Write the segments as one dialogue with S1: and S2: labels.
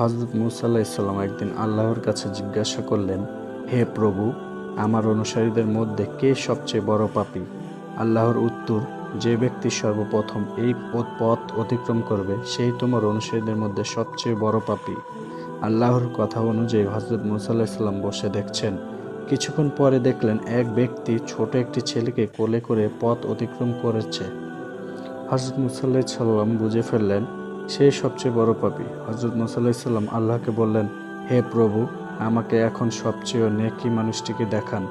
S1: হজরত মুসাল্লাহ ইসলাম একদিন আল্লাহর কাছে জিজ্ঞাসা করলেন, হে প্রভু, আমার অনুসারীদের মধ্যে কে সবচেয়ে বড় পাপী? আল্লাহর উত্তর, যে ব্যক্তি সর্বপ্রথম এই পথ- অতিক্রম করবে, সেই তোমার অনুসারীদের মধ্যে সবচেয়ে বড় পাপী। আল্লাহর কথা অনুযায়ী হজরত মুসাল্লাহ ইসলাম বসে দেখছেন। কিছুক্ষণ পরে দেখলেন এক ব্যক্তি ছোট একটি ছেলেকে কোলে করে পথ অতিক্রম করেছে। হজরত মুসাল্লাহ সাল্লাম বুঝে ফেললেন সেই সবচেয়ে বড় পাপী। হজরত মুসাল্লাহ সাল্লাম আল্লাহকে বললেন, হে প্রভু, আমাকে এখন সবচেয়ে নেকি মানুষটিকে দেখান।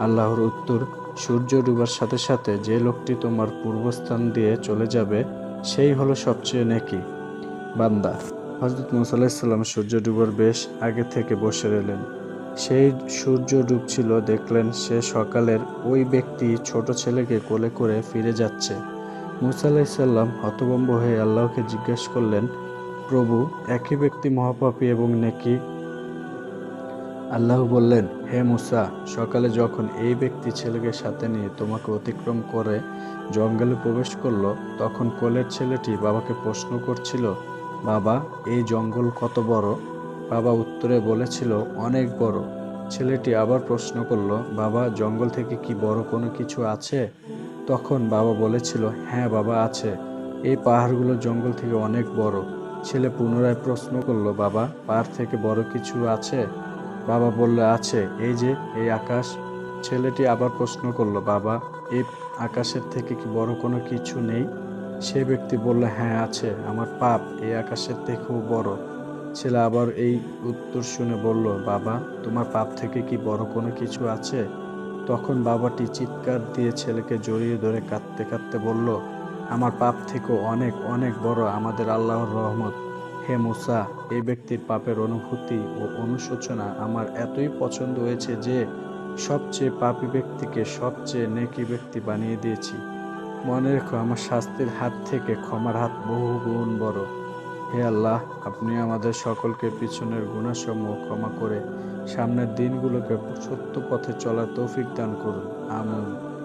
S1: আল্লাহর উত্তর, সূর্য ডুবার সাথে সাথে যে লোকটি তোমার পূর্বস্থান দিয়ে চলে যাবে, সেই হলো সবচেয়ে নেকি। বান্দা হজরত মুসাল্লাহ সাল্লাম সূর্য ডুবার বেশ আগে থেকে বসে রইলেন। সেই সূর্য ডুবছিল, দেখলেন সে সকালের ওই ব্যক্তি ছোট ছেলেকে কোলে করে ফিরে যাচ্ছে। মুসা আলাইসাল্লাম হতভম্ব হয়ে আল্লাহকে জিজ্ঞেস করলেন, প্রভু, একই ব্যক্তি মহাপাপী এবং নেকি? আল্লাহ বললেন, হে মুসা, সকালে যখন এই ব্যক্তি ছেলেকে সাথে নিয়ে তোমাকে অতিক্রম করে জঙ্গলে প্রবেশ করল, তখন কোলের ছেলেটি বাবাকে প্রশ্ন করছিল, বাবা, এই জঙ্গল কত বড়? বাবা উত্তরে বলেছিল, অনেক বড়। ছেলেটি আবার প্রশ্ন করল, বাবা, জঙ্গল থেকে কি বড় কোনো কিছু আছে? তখন বাবা বলেছিল হ্যাঁ বাবা আছে। এই পাহাড়গুলো জঙ্গল থেকে অনেক বড়। ছেলে পুনরায় প্রশ্ন করল, বাবা, পাহাড় থেকে বড় কিছু আছে? বাবা বলল, আছে। এই যে, এই আকাশ। ছেলেটি আবার প্রশ্ন করল, বাবা, এই আকাশের থেকে কি বড় কোনো কিছু নেই? সে ব্যক্তি বলল হ্যাঁ আছে। আমার পাপ, এই আকাশের থেকেও বড়। ছেলে আবার এই উত্তর শুনে বলল, বাবা, তোমার পাপ থেকে কি বড় কোনো কিছু আছে? তখন বাবাটি চিৎকার দিয়ে ছেলেকে জড়িয়ে ধরে কাঁদতে কাঁদতে বলল, আমার পাপ থেকেও অনেক অনেক বড় আমাদের আল্লাহর রহমত। হে মুসা, এই ব্যক্তির পাপের অনুভূতি ও অনুশোচনা আমার এতই পছন্দ হয়েছে যে সবচেয়ে পাপী ব্যক্তিকে সবচেয়ে নেকি ব্যক্তি বানিয়ে দিয়েছি। মনে রেখো, আমার শাস্তির হাত থেকে ক্ষমার হাত বহু গুণ বড়। হে আল্লাহ, আপনি আমাদের সকলকে পিছনের গুণাসমূহ ক্ষমা করে সামনের দিনগুলোকে সত্য পথে চলার তৌফিক দান করুন। আমিন।